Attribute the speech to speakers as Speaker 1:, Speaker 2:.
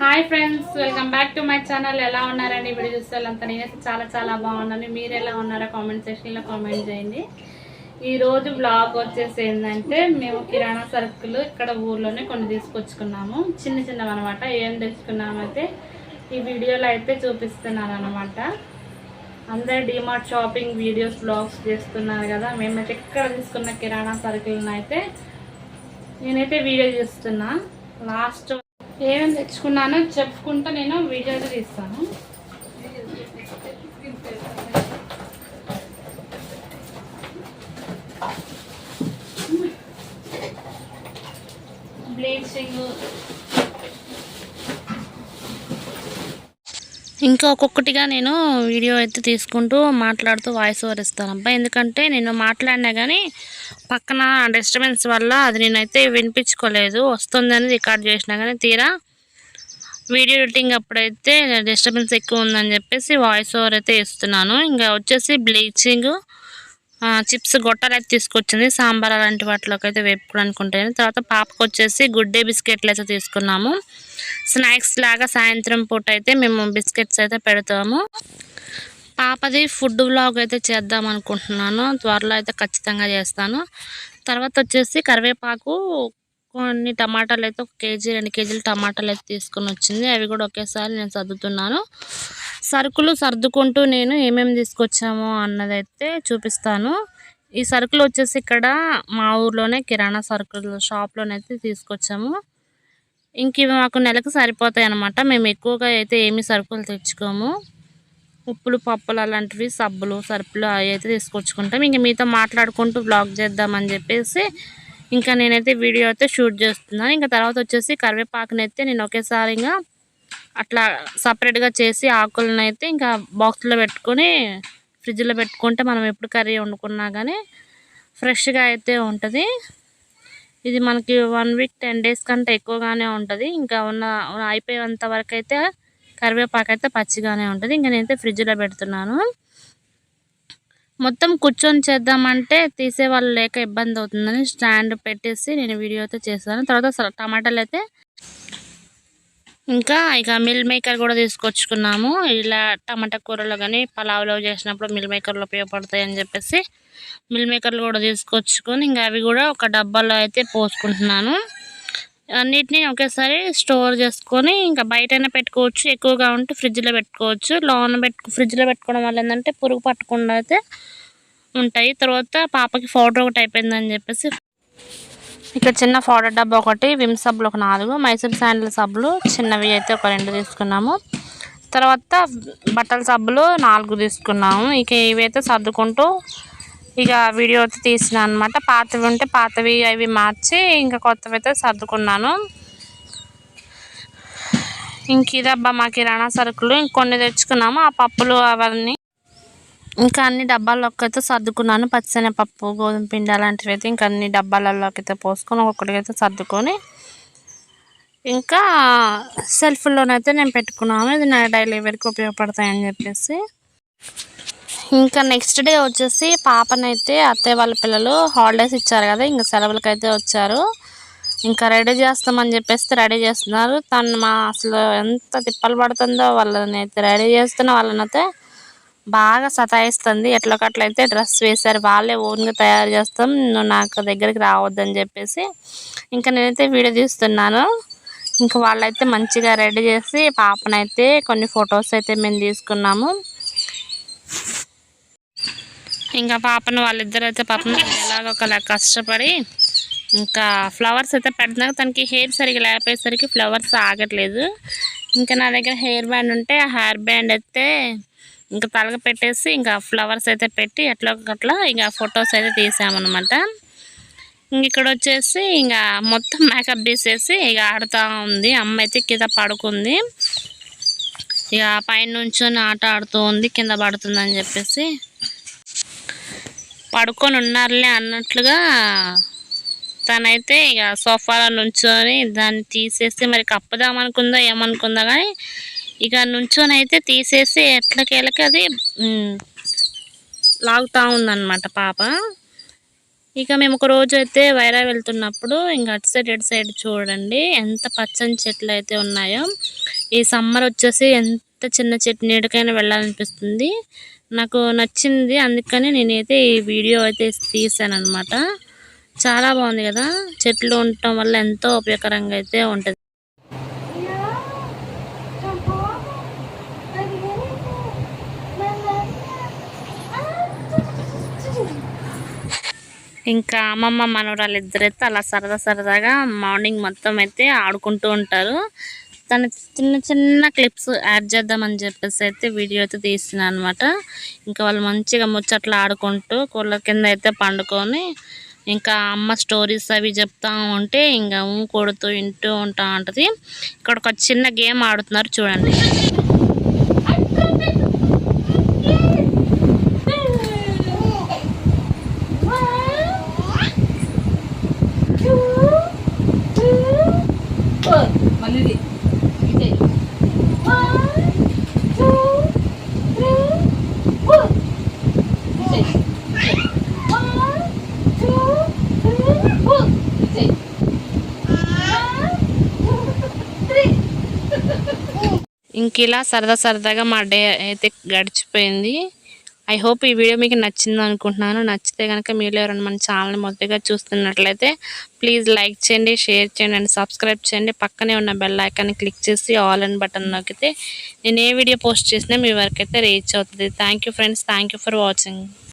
Speaker 1: Hi friends welcome back to my channel ఎలా ఉన్నారండి? ఇప్పుడు చూస్తే వాళ్ళంతా నేనైతే చాలా చాలా బాగున్నాను. మీరు ఎలా ఉన్నారో కామెంట్ సెక్షన్లో కామెంట్ చేయండి. ఈరోజు బ్లాగ్ వచ్చేసి ఏంటంటే మేము కిరాణా సరుకులు ఇక్కడ ఊర్లోనే కొన్ని తీసుకొచ్చుకున్నాము. చిన్న చిన్నవి అనమాట ఏం తెచ్చుకున్నామైతే ఈ వీడియోలో అయితే చూపిస్తున్నాను అనమాట అందరు డిమార్ట్ షాపింగ్ వీడియోస్ బ్లాగ్స్ చేస్తున్నారు కదా. మేమైతే ఎక్కడ తీసుకున్న కిరాణా సరుకులను అయితే నేనైతే వీడియో చేస్తున్నాను లాస్ట్ ఏమేమి తెచ్చుకున్నానో చెప్పుకుంటూ నేను వీడియో తీస్తాను. బ్లీచింగ్ ఇంకా ఒక్కొక్కటిగా నేను వీడియో అయితే తీసుకుంటూ మాట్లాడుతూ వాయిస్ ఓవర్ ఇస్తాను అబ్బా. ఎందుకంటే నేను మాట్లాడినా కానీ పక్కన డిస్టర్బెన్స్ వల్ల అది నేనైతే వినిపించుకోలేదు. వస్తుందని రికార్డ్ చేసినా కానీ తీరా వీడియో ఎడిటింగ్ అప్పుడైతే డిస్టర్బెన్స్ ఎక్కువ ఉందని చెప్పేసి వాయిస్ ఓవర్ అయితే ఇస్తున్నాను. ఇంకా వచ్చేసి బ్లీచింగ్ చిప్స్ గొట్టాలు అయితే తీసుకొచ్చింది సాంబార్ అలాంటి వాటిలోకి అయితే వేపుకోవడానికి ఉంటాయి తర్వాత పాపకు వచ్చేసి గుడ్ డే బిస్కెట్లు అయితే తీసుకున్నాము. స్నాక్స్ లాగా సాయంత్రం పూట అయితే మేము బిస్కెట్స్ అయితే పెడతాము. పాపది ఫుడ్ బ్లాగ్ అయితే చేద్దాం అనుకుంటున్నాను. త్వరలో అయితే ఖచ్చితంగా చేస్తాను. తర్వాత వచ్చేసి కరివేపాకు కొన్ని టమాటాలు అయితే ఒక కేజీ రెండు కేజీలు టమాటాలు అయితే తీసుకొని వచ్చింది. అవి కూడా ఒకేసారి నేను సర్దుతున్నాను. సరుకులు సర్దుకుంటూ నేను ఏమేమి తీసుకొచ్చామో అన్నదైతే చూపిస్తాను. ఈ సరుకులు వచ్చేసి ఇక్కడ మా ఊర్లోనే కిరాణా సరుకులు షాప్లోనైతే తీసుకొచ్చాము. ఇంక ఇవి మాకు నెలకు సరిపోతాయి అన్నమాట. మేము ఎక్కువగా అయితే ఏమి సరుకులు తెచ్చుకోము. ఉప్పులు పప్పులు అలాంటివి సబ్బులు సరుకులు అవి అయితే తీసుకొచ్చుకుంటాం. ఇంక మీతో మాట్లాడుకుంటూ బ్లాగ్ చేద్దామని చెప్పేసి ఇంకా నేనైతే వీడియో అయితే షూట్ చేస్తున్నాను. ఇంకా తర్వాత వచ్చేసి కరివేపాకునైతే నేను ఒకేసారిగా అట్లా సపరేట్గా చేసి ఆకులను అయితే ఇంకా బాక్స్లో పెట్టుకొని ఫ్రిడ్జ్లో పెట్టుకుంటే మనం ఎప్పుడు కర్రీ వండుకున్నా కానీ ఫ్రెష్గా అయితే ఉంటుంది. ఇది మనకి వన్ వీక్ టెన్ డేస్ కంటే ఎక్కువగానే ఉంటుంది. ఇంకా ఉన్న అయిపోయేంత వరకు అయితే కరివేపాకు అయితే పచ్చిగానే ఉంటుంది. ఇంకా నేనైతే ఫ్రిడ్జ్లో పెడుతున్నాను. మొత్తం కూర్చొని చేద్దామంటే తీసే వాళ్ళు లేక ఇబ్బంది అవుతుందని స్టాండ్ పెట్టేసి నేను వీడియో అయితే చేస్తాను తర్వాత టమాటాలు అయితే ఇంకా ఇక మిల్ మేకర్ కూడా తీసుకొచ్చుకున్నాము. ఇలా టమాటా కూరలో కానీ పలావ్లో చేసినప్పుడు మిల్ మేకర్లు ఉపయోగపడతాయి అని చెప్పేసి మిల్ మేకర్లు కూడా తీసుకొచ్చుకొని ఇంకా అవి కూడా ఒక డబ్బాలో అయితే పోసుకుంటున్నాను. అన్నిటినీ ఒకేసారి స్టోర్ చేసుకొని ఇంకా బయటనే పెట్టుకోవచ్చు ఎక్కువగా ఉంటే ఫ్రిడ్జ్లో పెట్టుకోవచ్చు. లోన పెట్టు ఫ్రిడ్జ్లో పెట్టుకోవడం వల్ల ఏంటంటే పురుగు పట్టకుండా అయితే ఉంటాయి. తర్వాత పాపకి పౌడర్ ఒకటి అయిపోయిందని చెప్పేసి ఇక్కడ చిన్న పౌడర్ డబ్బా ఒకటి విమ్ సబ్బులు ఒక నాలుగు మైసూర్ శాండిల్ సబ్బులు చిన్నవి అయితే ఒక రెండు తీసుకున్నాము. తర్వాత బట్టల సబ్బులు నాలుగు తీసుకున్నాము. ఇక ఇవైతే సర్దుకుంటూ ఇక వీడియో అయితే తీసిన అనమాట పాతవి ఉంటే పాతవి అవి మార్చి ఇంకా కొత్తవి అయితే సర్దుకున్నాను. ఇంక ఇదబ్బా మా కిరాణా సరుకులు ఇంకొన్ని తెచ్చుకున్నాము. ఆ పప్పులు అవన్నీ ఇంకా అన్ని డబ్బాల్లోకి అయితే సర్దుకున్నాను. పచ్చిశనగపప్పు గోధుమ పిండి అలాంటివి అయితే ఇంకా అన్ని డబ్బాలలోకి అయితే పోసుకొని ఒక్కొక్కటికైతే అయితే సర్దుకొని. ఇంకా సెల్ఫ్లోనైతే నేను పెట్టుకున్నాను. ఇది నా డైలీ వేర్కి ఉపయోగపడతాయని చెప్పేసి. ఇంకా నెక్స్ట్ డే వచ్చేసి పాపనైతే అత్తయ్య వాళ్ళ పిల్లలు హాలిడేస్ ఇచ్చారు కదా ఇంకా సెలవులకైతే వచ్చారు. ఇంకా రెడీ చేస్తామని చెప్పేసి రెడీ చేస్తున్నారు. తను మా అసలు ఎంత తిప్పలు పడుతుందో వాళ్ళని అయితే రెడీ చేస్తున్న వాళ్ళనైతే బాగా సతాయిస్తుంది. ఎట్లకట్లయితే డ్రెస్ వేశారు వాళ్ళే ఓన్గా తయారు చేస్తాం. నువ్వు నాకు దగ్గరికి రావద్దని చెప్పేసి ఇంకా నేనైతే వీడియో తీస్తున్నాను. ఇంకా వాళ్ళైతే మంచిగా రెడీ చేసి పాపనైతే కొన్ని ఫొటోస్ అయితే మేము తీసుకున్నాము. ఇంకా పాపను వాళ్ళిద్దరు అయితే పాపను ఎలాగో ఒకలా కష్టపడి ఇంకా ఫ్లవర్స్ అయితే పెడుతున్నారు. తనకి హెయిర్ సరిగ్గా లేకపోయేసరికి ఫ్లవర్స్ ఆగట్లేదు. ఇంకా నా దగ్గర హెయిర్ బ్యాండ్ ఉంటే ఆ హెయిర్ బ్యాండ్ అయితే ఇంకా తలగ పెట్టేసి ఇంకా ఫ్లవర్స్ అయితే పెట్టి ఎట్లా అట్లా ఇంకా ఫొటోస్ అయితే తీసామన్నమాట. ఇక్కడ వచ్చేసి ఇంకా మొత్తం మేకప్ తీసేసి ఇక ఆడుతూ ఉంది. అమ్మ అయితే కింద పడుకుంది. ఇక పైన నుంచొని ఆట ఆడుతూ ఉంది కింద పడుతుందని చెప్పేసి. పడుకొని ఉన్నారులే అన్నట్లుగా తనైతే ఇక సోఫాలో నుంచొని దాన్ని తీసేసి మరి కప్పుదామనుకుందో ఏమనుకుందో కానీ ఇక నుంచొని అయితే తీసేసి ఎట్లకెళ్ళకి అది లాగుతూ ఉందన్నమాట పాప. ఇక మేము ఒక రోజు అయితే వైరా వెళ్తున్నప్పుడు ఇంకా అటు సైడ్ ఇటు సైడ్ చూడండి ఎంత పచ్చని చెట్లు అయితే ఉన్నాయో. ఈ సమ్మర్ వచ్చేసి ఎంత చిన్న చెట్టు నీడకైనా వెళ్ళాలనిపిస్తుంది. నాకు నచ్చింది అందుకని నేనైతే ఈ వీడియో అయితే తీసాను అనమాట చాలా బాగుంది కదా చెట్లు ఉండటం వల్ల ఎంతో ఉపయోగకరంగా అయితే ఉంటుంది. ఇంకా అమ్మమ్మ మనవరాలు ఇద్దరైతే అలా సరదా సరదాగా మార్నింగ్ మొత్తం అయితే ఆడుకుంటూ ఉంటారు. తన చిన్న చిన్న క్లిప్స్ యాడ్ చేద్దామని చెప్పేసి అయితే వీడియో అయితే తీస్తున్నాను అనమాట ఇంకా వాళ్ళు మంచిగా ముచ్చట్లు ఆడుకుంటూ కూలర్ కింద అయితే పండుకొని ఇంకా అమ్మ స్టోరీస్ అవి చెప్తా ఉంటే ఇంకా ఊ కొడుతూ వింటూ ఉంటా ఉంటుంది. ఇక్కడ ఒక చిన్న గేమ్ ఆడుతున్నారు చూడండి. ఇంక ఇలా సరదా సరదాగా మా డే అయితే గడిచిపోయింది. ఐ హోప్ ఈ వీడియో మీకు నచ్చింది అనుకుంటున్నాను. నచ్చితే కనుక మీరు ఎవరైనా మన ఛానల్ని మొదటిగా చూస్తున్నట్లయితే ప్లీజ్ లైక్ చేయండి షేర్ చేయండి అండ్ సబ్స్క్రైబ్ చేయండి. పక్కనే ఉన్న బెల్ ఐకాన్ని క్లిక్ చేసి ఆల్ అండ్ బటన్ నొక్కితే నేను ఏ వీడియో పోస్ట్ చేసినా మీ వరకు అయితే రీచ్ అవుతుంది thank friends thank for watching